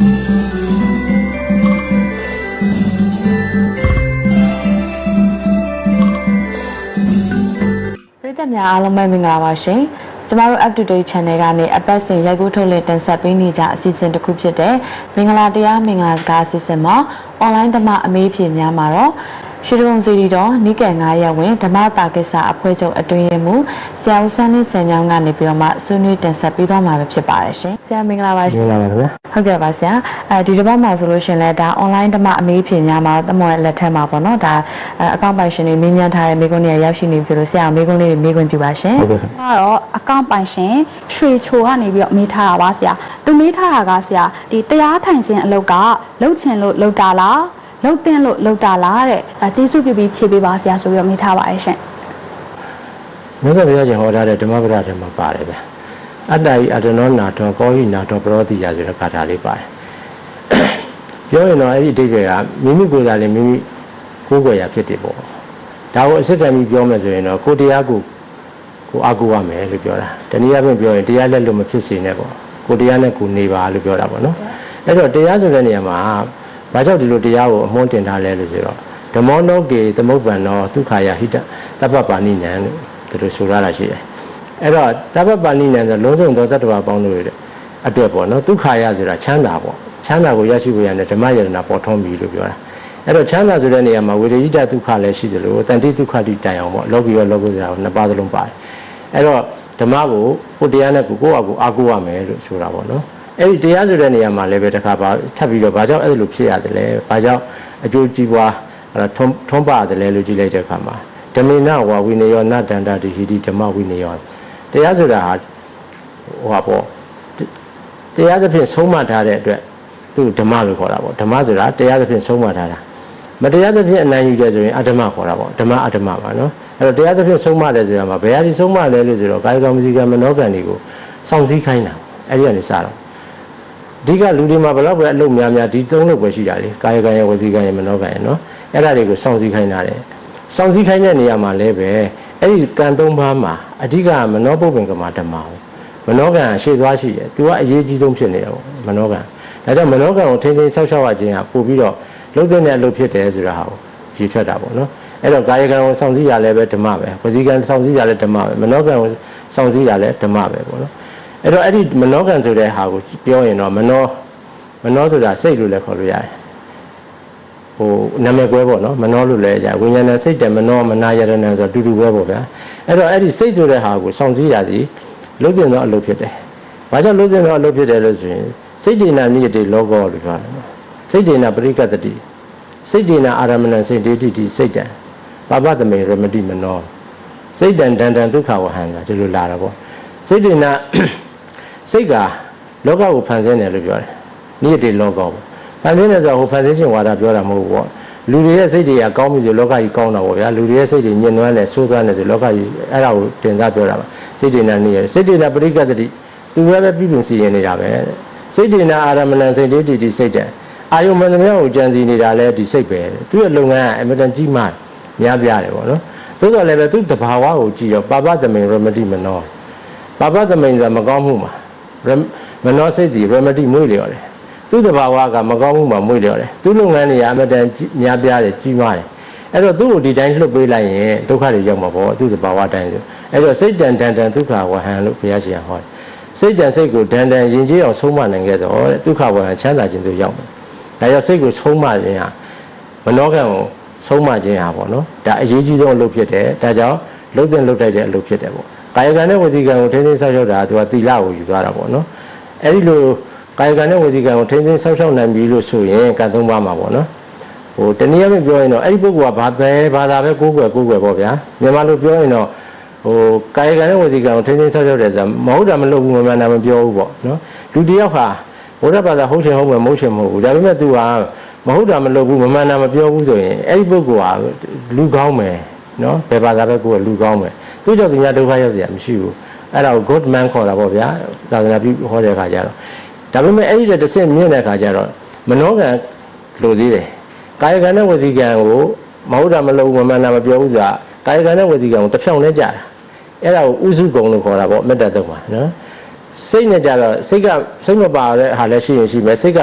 ပရိသတ်များအားလုံးပဲမင်္ဂလာပါရှင်ကျမတို့ up to date channel ကနေအပတ်စဉ်ရိုက်ကူးထုတ်လင်းတင်ဆက်ပေးနေကြအစီအစဉ်တစ်ခုဖြစ်တဲ့မင်္ဂလာတရားမင်္ဂလာစကားအစီအစဉ်မှာ online ဓမ္မအမေးဖြေများမှာတော့ ရွှေဒုံစီရီတော်နိကေ9ရက်ဝင်ဓမ္မတာကိစ္စအဖွဲ့ချုပ်အတွင်းရေးမှူးဆရာဦးစန်းလင်းစံညောင်းကနေပြီးတော့မှဆွေးနွေးတင်ဆက်ပေးသွားမှာပဲဖြစ်ပါတယ်ရှင်ဆရာမင်္ဂလာပါမရှင်င်္ဂလာပါခင်ဗျာဟုတ်ကဲ့ပါဆရာအဲဒီတစ်ပတ်မှာဆိုလို့ရှရင်လဲဒါ online ဓမ္မအမေးဖြေများမှာတမောရဲ့လက်ထက်မှာပေါ့နော်ဒါအကောင့်ပိုင်ရှင်တွေမြင်းမြန်းထားတဲ့မိကုန်းတွေရောက်ရှိနေပြီလို့ဆရာမိကုန်းလေးတွေမိကုန်းပြပါရှင်ဟုတ်ကဲ့ခင်ဗျာကတော့အကောင့်ပိုင်ရှင်ရွှေချိုကနေပြီးတော့မေးထားတာပါဆရာသူမေးထားတာကဆရာဒီတရားထိုင်ခြင်းအလုပ်ကလှုပ်ချင်လို့လှုပ်တာလား လှုပ်တင်လို့လှုပ်တာလားတဲ့အဲကျေးဇူးပြုပြီးဖြေပေးပါဆရာဆိုပြီးတော့မေးထားပါတယ်ရှင်မြတ်စွာဘုရားရှင်ဟောထားတဲ့ဓမ္မပဒထဲမှာပါတယ်ဗျာအတ္တဤအတ္တနောနာထောကောဟိနာထောပရောတိယဆိုတဲ့ခါထားလေးပါတယ်ပြောရင်တော့အဲ့ဒီအဓိပ္ပာယ်ကမိမိကိုယ်စားလည်းမိမိကိုယ်ကိုယ်ရာဖြစ်တယ်ပေါ့ဒါကိုအစစ်တမ်းပြီးပြောမယ်ဆိုရင်တော့ကိုယ်တရားကိုကိုအကူရမယ်လို့ပြောတာတနည်းအားဖြင့်ပြောရင်တရားလက်လို့မဖြစ်စေနဲ့ပေါ့ကိုယ်တရားနဲ့ကိုယ်နေပါလို့ပြောတာပေါ့နော်အဲ့တော့တရားဆိုတဲ့နေရာမှာ ဘာကြောင့်ဒီလိုတရားကိုအမွှန်းတင်ထားလဲလို့ဆိုတော့ဓမ္မောနောကေသမုပ္ပန္နောဒုက္ခယဟိတတပ္ပပါဏိနံလို့သူတို့ဆိုရတာရှိတယ်အဲ့တော့တပ္ပပါဏိနံဆိုလုံးစုံသောတတ္တဝါပေါင်းတို့ရဲ့အတွက်ပေါ့နော်ဒုက္ခယဆိုတာချမ်းသာပေါ့ချမ်းသာကိုရရှိဖို့ရတဲ့ဓမ္မယတနာပေါ်ထွန်းပြီလို့ပြောတာအဲ့တော့ချမ်းသာဆိုတဲ့နေရာမှာဝေဒိတဒုက္ခလည်းရှိသလိုတန်တိဒုက္ခတိတိုင်အောင်ပေါ့လောကီရောလောကုတ္တရာကိုနှစ်ပါးသလုံးပါတယ်အဲ့တော့ဓမ္မကိုကိုယ်တရားနဲ့ကိုယ်ကိုယ့်အကူအားကိုးရမယ်လို့ဆိုတာပေါ့နော် အဲ့ဒီတရားဆိုတဲ့နေရာမှာလည်းပဲတစ်ခါပါထပ်ပြီးတော့ဘာကြောင့်အဲ့လိုဖြစ်ရတယ်လဲဘာကြောင့်အကျိုးကြီးပွားအဲ့တော့ထွန်းထွန်းပါတယ်လဲလို့ကြည့်လိုက်တဲ့အခါမှာဓမေနဝါဝိနယောနတန္တတိဟိတိဓမ္မဝိနယောတရားဆိုတာဟာဟိုဟာပေါ့တရားသဖြင့်ဆုံးမထားတဲ့အတွက်သူ့ဓမ္မလို့ခေါ်တာပေါ့ဓမ္မဆိုတာတရားသဖြင့်ဆုံးမထားတာမတရားသဖြင့်အနိုင်ယူတယ်ဆိုရင်အဓမ္မခေါ်တာပေါ့ဓမ္မအဓမ္မပါနော်အဲ့တော့တရားသဖြင့်ဆုံးမတယ်ဆိုတာမှာဘယ်ဟာဒီဆုံးမလဲလို့ဆိုတော့ကာယကံမစီကံမနောကံတွေကိုစောင့်စည်းခိုင်းတာအဲ့ဒီကနေစတော့ အဓိကလူတွေမှာဘယ်တော့ပဲအလုပ်များများဒီသုံးလုပ်ပဲရှိတာလေကာယကံရဲ့ဝစီကံရဲ့မနောကံရဲ့နော်အဲ့ဒါတွေကိုစောင့်စည်းခိုင်းတာတယ်စောင့်စည်းခိုင်းတဲ့နေရာမှာလည်းပဲအဲ့ဒီကံသုံးပါးမှာအဓိကမနောပုပ္ပင်ကမဓမ္မဟုတ်မနောကံရှေ့သွားရှိတယ်သူကအရေးကြီးဆုံးဖြစ်နေတာပေါ့မနောကံဒါကြောင့်မနောကံကိုထိန်းသိမ်းဆောက်ရှောက်ရခြင်းဟာပို့ပြီးတော့လုံးတဲ့အလုပ်ဖြစ်တယ်ဆိုတာဟာကိုရည်ထွက်တာပေါ့နော်အဲ့တော့ကာယကံကိုစောင့်စည်းရလည်းပဲဓမ္မပဲဝစီကံစောင့်စည်းရလည်းဓမ္မပဲမနောကံကိုစောင့်စည်းရလည်းဓမ္မပဲပေါ့နော် အဲ့တော့အဲ့ဒီမနောကံဆိုတဲ့ဟာကိုပြောရင်တော့မနောမနောဆိုတာစိတ်လို့လည်းခေါ်လို့ရတယ်ဟိုနာမည်ကွဲပေါ့နော်မနောလို့လည်းရဝိညာဏစိတ်တယ်မနောမနာယရဏဆိုတော့တူတူပဲပေါ့ဗျာအဲ့တော့အဲ့ဒီစိတ်ဆိုတဲ့ဟာကိုစောင့်စည်းရသည်လုံးတင်သောအလုပ်ဖြစ်တယ်ဘာကြောင့်လုံးတင်သောအလုပ်ဖြစ်တယ်လို့ဆိုရင်စိတ်တည်နာနိယတိလောကောလို့ပြောတယ်နော်စိတ်တည်နာပရိကတ္တိစိတ်တည်နာအာရမဏစိတ်တေတိတိစိတ်တံပါပသမေရမတိမနောစိတ်တံဒန္တံဒုက္ခဝဟံတာဒီလိုလာတာပေါ့စိတ်တည်နာ စိတ်ကလောကကိုဖန်ဆင်းတယ်လို့ပြောတယ်နိယတိလောကောပေါ့ဖန်ဆင်းတယ်ဆိုတော့ဟိုဖန်ဆင်းခြင်းဝါဒပြောတာမဟုတ်ဘူးပေါ့လူတွေရဲ့စိတ်တွေကကောင်းပြီဆိုလောကကြီးကောင်းတာပေါ့ဗျာလူတွေရဲ့စိတ်တွေညှဉ်းနှွမ်းတယ်ဆိုးသွမ်းတယ်ဆိုလောကကြီးအဲ့ဒါကိုတင်စားပြောတာပါစိတ်တည်နာနိယစိတ်တည်နာပရိကတ္တိသူပဲပဲပြည်ပြင်စီရင်နေတာပဲတဲ့စိတ်တည်နာအာရမဏစိတ်တေတိတိစိတ်တံအာယုမန္တမယကိုကြံစီနေတာလဲဒီစိတ်ပဲတဲ့သူရဲ့လုပ်ငန်းကအမတန်ကြီးမားများပြားတယ်ပေါ့နော်သို့တော်လည်းပဲသူ့တဘာဝကိုကြည့်ရောပါပသမိန်ရမတိမနောပါပသမိန်ဆိုတာမကောင်းမှုမှာ မနောစိတ်ဒီရမတိမွေးလျော်တယ်သူ့တဘာဝကမကောင်းမှုမှာမွေးလျော်တယ်သူ့လုပ်ငန်းတွေကအမတန်များပြားတယ်ကြီးမားတယ်အဲ့တော့သူ့ကိုဒီတိုင်းလှုပ်ပေးလိုက်ရင်ဒုက္ခတွေရောက်မှာပေါ့သူ့တဘာဝတိုင်းဆိုအဲ့တော့စိတ်တန်တန်တန်ဒုက္ခဝဟံလို့ဘုရားရှင်ဟောတယ်စိတ်တန်စိတ်ကိုဒန်ဒန်ယဉ်ကျေးအောင်ဆုံးမနိုင်ခဲ့တော့တဲ့ဒုက္ခဝဟံချမ်းသာခြင်းသို့ရောက်မယ်ဒါကြောင့်စိတ်ကိုဆုံးမခြင်းဟာမနောကံကိုဆုံးမခြင်းဟာပေါ့နော်ဒါအရေးကြီးဆုံးအလုပ်ဖြစ်တယ်ဒါကြောင့်လှုပ်တဲ့လှုပ်တိုက်တဲ့အလုပ်ဖြစ်တယ်ပေါ့ ကာယကံနဲ့ဝစီကံကိုထိန်းသိမ်းဆောက်ရှောက်တာကသူကသီလကိုယူသွားတာပေါ့နော်အဲ့ဒီလိုကာယကံနဲ့ဝစီကံကိုထိန်းသိမ်းဆောက်ရှောက်နိုင်ပြီလို့ဆိုရင်ကံသုံးပါးမှာပေါ့နော်ဟိုတနည်းအားဖြင့်ပြောရင်တော့အဲ့ဒီပုဂ္ဂိုလ်ကဘာပဲဘာသာပဲကိုးကွယ်ကိုးကွယ်ပေါ့ဗျာမြန်မာလိုပြောရင်တော့ဟိုကာယကံနဲ့ဝစီကံကိုထိန်းသိမ်းဆောက်ရှောက်တယ်ဆိုတာမဟုတ်တာမလုပ်ဘူးမမှန်တာမပြောဘူးပေါ့နော်လူတစ်ယောက်ဟာဘုရားဘာသာဟုတ်ရှင်ဟုတ်မယ်မဟုတ်ရှင်မဟုတ်ဘူးဒါပေမဲ့ तू ဟာမဟုတ်တာမလုပ်ဘူးမမှန်တာမပြောဘူးဆိုရင်အဲ့ဒီပုဂ္ဂိုလ်ဟာလူကောင်းမယ် နော်ဘယ်ဘာသာပဲကိုယ်ကလူကောင်းမယ်သူကြောင့်သူများဒုက္ခရောက်เสียမရှိဘူးအဲ့ဒါကို good man ခေါ်တာပေါ့ဗျာသာသနာပြုဟောတဲ့အခါကျတော့ဒါပေမဲ့အဲ့ဒီတစ်ဆင့်မြင့်တဲ့အခါကျတော့မနောကံလိုသေးတယ်ကာယကံနဲ့ဝစီကံကိုမဟုတ်တာမလုပ်ဘူးမမှန်တာမပြောဘူးဆိုတာကာယကံနဲ့ဝစီကံကိုတစ်ဖြောင်းနဲ့ကြာတာအဲ့ဒါကိုဥစုကုံလို့ခေါ်တာပေါ့မေတ္တာတုံးပါနော်စိတ်နဲ့ကြတော့စိတ်ကစိတ်မပါတဲ့ဟာလည်းရှိရင်ရှိမယ်စိတ်က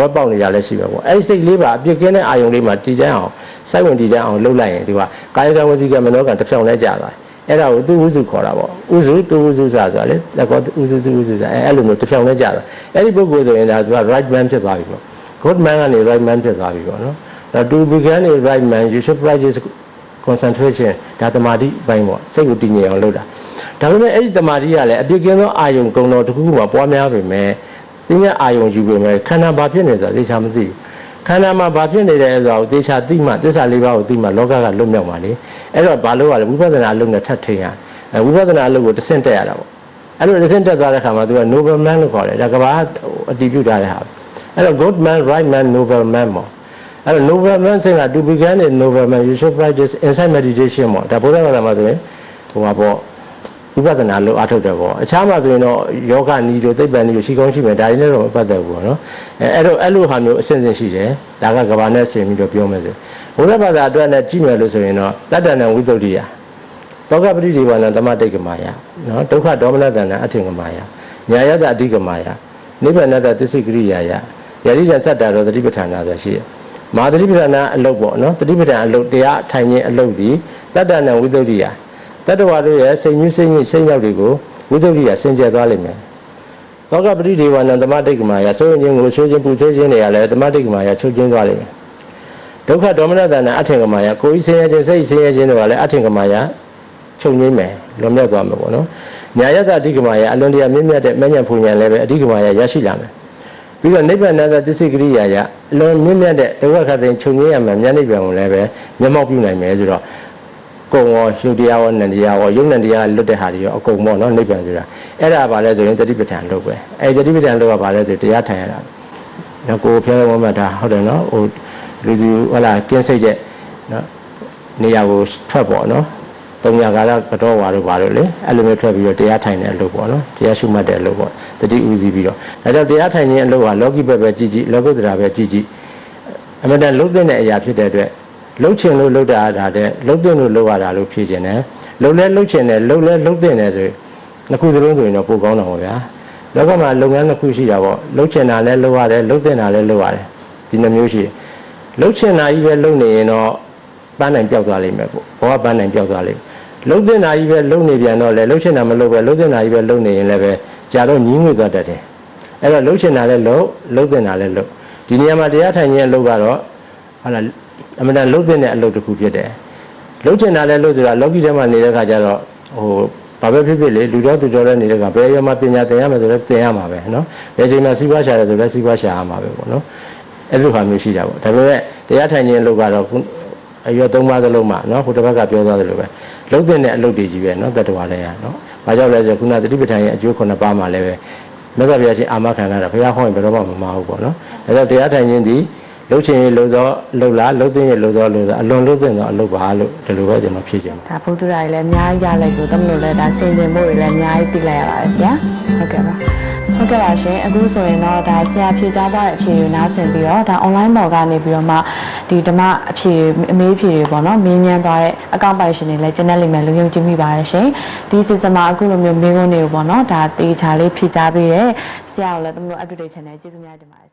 ဘောပေါက်နေကြလည်းရှိပဲပေါ့အဲ့ဒီစိတ်လေးပါအပြစ်ကင်းတဲ့အာယုံလေးမှာတည်ကြအောင်စိုက်ဝင်တည်ကြအောင်လှုပ်လိုက်ရင်ဒီကကာယကံဝစီကံမနောကံတစ်ဖြောင်းလဲကြာသွားတယ်အဲ့ဒါကိုသူဥစုခေါ်တာပေါ့ဥစုသူဥစုစာဆိုတာလေတကောဥစုသူဥစုစာအဲ့အဲ့လိုမျိုးတစ်ဖြောင်းလဲကြာသွားအဲ့ဒီပုဂ္ဂိုလ်ဆိုရင်ဒါသူက right man ဖြစ်သွားပြီပေါ့ good man ကနေ right man ဖြစ်သွားပြီပေါ့နော်ဒါ to become a right man you should practice concentration ဒါတမာတိပိုင်းပေါ့စိတ်ကိုတည်ငြိမ်အောင်လုပ်တာဒါပေမဲ့အဲ့ဒီတမာတိကလည်းအပြစ်ကင်းသောအာယုံကုံတော်တစ်ခုခုမှာပွားများပေမဲ့ တင်းရအာယုံယူပေမဲ့ခန္ဓာဘာဖြစ်နေဆိုတာသိချာမသိဘူးခန္ဓာမှာဘာဖြစ်နေတယ်ဆိုတာကိုသိချာသိမှသစ္စာလေးပါးကိုသိမှလောကကလွတ်မြောက်ပါလေအဲ့တော့ဘာလို့ရလဲဝိပဿနာအလုပ်နဲ့ထပ်ထိန်ရအဲဝိပဿနာအလုပ်ကိုတစ်ဆင့်တက်ရတာပေါ့အဲ့လိုတစ်ဆင့်တက်သွားတဲ့ခါမှာသူက noble man လို့ခေါ်တယ်ဒါကဘာအတည်ပြုထားတဲ့ဟာအဲ့တော့ good man right man noble man ပေါ့အဲ့တော့ noble man စင်က to begin a noble man you should practice inside meditation ပေါ့ဒါဘုရားဘာသာမှာဆိုရင်ဟိုပါပေါ့ ဝိပဿနာလို့အထုတ်တယ်ပေါ့အခြားမှာဆိုရင်တော့ယောဂနီတို့သိပ္ပံနီတို့ရှိကောင်းရှိမယ်ဒါတွေနဲ့တော့မပတ်သက်ဘူးပေါ့နော်အဲအဲ့တော့အဲ့လိုဟာမျိုးအစဉ်စဉ်ရှိတယ်ဒါကကဘာနဲ့ဆင်ပြီးတော့ပြောမယ်ဆိုဘုရားဘာသာအတွက်နဲ့ကြည့်မယ်လို့ဆိုရင်တော့တတ္တဏံဝိသုဒ္ဓိယသောကပရိဒီဝါနသမတိတ်ကမာယနော်ဒုက္ခဒေါမနတဏအထင်ကမာယညာယတအဓိကမာယနိဗ္ဗာန်တသစ္စိကရိယာယယရိယသတ္တရောသတိပဋ္ဌာနာဆိုရှိတယ်မဟာသတိပဋ္ဌာနာအလုပ်ပေါ့နော်သတိပဋ္ဌာန်အလုပ်တရားထိုင်ခြင်းအလုပ်ဒီတတ္တဏံဝိသုဒ္ဓိယ တတ္တဝါတို့ရဲ့စိတ်ညှိစိတ်ညှိစိတ်ရောက်တွေကိုဝိသုဒ္ဓိယစင်ကြယ်သွားလိမ့်မယ်သောကပရိဒီဝါနသမတိတ်ကမာယဆိုရင်ခြင်းကိုဆိုခြင်းပူဆွေးခြင်းတွေကလည်းသမတိတ်ကမာယချုပ်ကျင်းသွားလိမ့်မယ်ဒုက္ခဒေါမနတဏအထင်ကမာယကိုယ်ကြီးဆင်းရဲခြင်းစိတ်ဆင်းရဲခြင်းတွေကလည်းအထင်ကမာယချုပ်ငိမ့်မယ်လွန်မြောက်သွားမယ်ပေါ့နော်ညာယတအဓိကမာယအလွန်တရာမြင့်မြတ်တဲ့မဉ္ဇဉ်ဖူညာလည်းပဲအဓိကမာယရရှိလာမယ်ပြီးတော့နိဗ္ဗာန်တသစ္စည်းကရိယာယအလွန်မြင့်မြတ်တဲ့ဒုက္ခခတ်တဲ့ချုပ်ငိမ့်ရမယ်မြတ်နိဗ္ဗာန်ကိုလည်းပဲမျက်မှောက်ပြုနိုင်မယ်ဆိုတော့ ကုံရောရှုတရားရောနန္တရားရောယုံနန္တရားလွတ်တဲ့ဟာတွေရောအကုန်ပေါ့နော်နိဗ္ဗာန်ဆိုတာအဲ့ဒါဘာလဲဆိုရင်တတိပဋ္ဌာန်လို့ပဲအဲ့ဒီတတိပဋ္ဌာန်လို့ကဘာလဲဆိုတရားထိုင်ရတာနော်ကိုယ်ဖျားဝမ်းမှတ်တာဟုတ်တယ်နော်ဟိုလူသူဟလာကင်းစိတ်တဲ့နော်နေရာကိုထွက်ပေါ့နော်တုံညာကာလကတော့ဝါတို့ဘာလို့လဲအဲ့လိုမျိုးထွက်ပြီးတော့တရားထိုင်တဲ့အလုပ်ပေါ့နော်တရားရှုမှတ်တဲ့အလုပ်ပေါ့တတိဥစည်းပြီးတော့ဒါကြောင့်တရားထိုင်ခြင်းအလုပ်ဟာလောကီဘက်ပဲကြည်ကြည်လောကုတ္တရာပဲကြည်ကြည်အမှန်တန်လုံးတဲ့အရာဖြစ်တဲ့အတွက် လှုပ်ချင်လို့လှုပ်တာဒါတဲ့လှုပ်တဲ့လို့လှုပ်ရတာလို့ဖြစ်ခြင်းတယ်လှုပ်လဲလှုပ်ချင်တယ်လှုပ်လဲလှုပ်တဲ့တယ်ဆိုရင်နှစ်ခုစလုံးဆိုရင်တော့ပိုကောင်းတော့ပါဗျာလောကမှာလုပ်ငန်းနှစ်ခုရှိတာပေါ့လှုပ်ချင်တာလည်းလှုပ်ရတယ်လှုပ်တဲ့တာလည်းလှုပ်ရတယ်ဒီနှမျိုးရှိတယ်လှုပ်ချင်တာကြီးပဲလှုပ်နေရင်တော့ပန်းနိုင်ပြောက်သွားလိမ့်မယ်ပေါ့ဘောကပန်းနိုင်ပြောက်သွားလိမ့်မယ်လုံးတဲ့နာကြီးပဲလုံးနေပြန်တော့လေလုံးချင်တာမလုံးပဲလုံးတဲ့နာကြီးပဲလုံးနေရင်လည်းပဲကြာတော့ညီးငွေသွားတတ်တယ်အဲ့တော့လုံးချင်တာလည်းလုံးလုံးတဲ့နာလည်းလုံးဒီနေရာမှာတရားထိုင်ခြင်းအလုပ်ကတော့ဟာလာ အမှန်တန်လုံးတဲ့အလုပ်တစ်ခုဖြစ်တယ်လုံးချင်တာလည်းလုံးဆိုတာလောကီထဲမှာနေတဲ့ခါကျတော့ဟိုဘာပဲဖြစ်ဖြစ်လေလူတော်သူတော်လည်းနေတဲ့ကဘယ်ရောမှာပညာသင်ရမယ်ဆိုတော့သင်ရမှာပဲเนาะဘယ်ချိန်မှာစီးပွားရှာတယ်ဆိုလည်းစီးပွားရှာရမှာပဲပေါ့နော်အဲ့လိုဟာမျိုးရှိတာပေါ့ဒါပေမဲ့တရားထိုင်ခြင်းအလုပ်ကတော့ခုအရွယ်သုံးပါးသလုံးမှာเนาะဟိုတစ်ဘက်ကပြောသွားသလိုပဲလုံးတဲ့အလုပ်တွေကြီးပဲเนาะတတ္တဝါလည်းရเนาะဘာကြောင့်လဲဆိုခုနသတိပဋ္ဌာန်ရဲ့အကျိုးခုနှစ်ပါးမှာလည်းပဲမြတ်စွာဘုရားရှင်အာမခံလာတာဘုရားဟောရင်ဘယ်တော့မှမမှားဘူးပေါ့နော်ဒါကြောင့်တရားထိုင်ခြင်းဒီ လှုပ်ချင်ရင်လှုပ်သောလှုပ်လားလှုပ်သိရင်လှုပ်သောလှုပ်သောအလွန်လှုပ်သိသောအလုပ်ပါလို့ဒီလိုပဲကျွန်တော်ဖြည့်ချင်ပါဒါဘုဒ္ဓရာကြီးလည်းအများကြီးရလိုက်ဆိုတမလို့လည်းဒါစင်စင်ဖို့တွေလည်းအများကြီးသိလိုက်ရပါတယ်ဗျာဟုတ်ကဲ့ပါဟုတ်ကဲ့ပါရှင်အခုဆိုရင်တော့ဒါဆရာဖြေကြားသွားတဲ့အဖြေတွေနားဆင်ပြီးတော့ဒါ online ပေါ်ကနေပြီးတော့မှဒီဓမ္မအဖြေတွေအမေးအဖြေတွေပေါ့နော်မင်းညမ်းသွားတဲ့အကောင့်ပိုင်ရှင်တွေလည်းကျန်တဲ့လိမ့်မယ်လို့ယုံကြည်မိပါတယ်ရှင်ဒီ season မှာအခုလိုမျိုးမင်းကုန်းတွေကိုပေါ့နော်ဒါတေချာလေးဖြေကြားပေးတဲ့ဆရာကိုလည်းတမလို့ update channel ကျေးဇူးများတင်ပါတယ်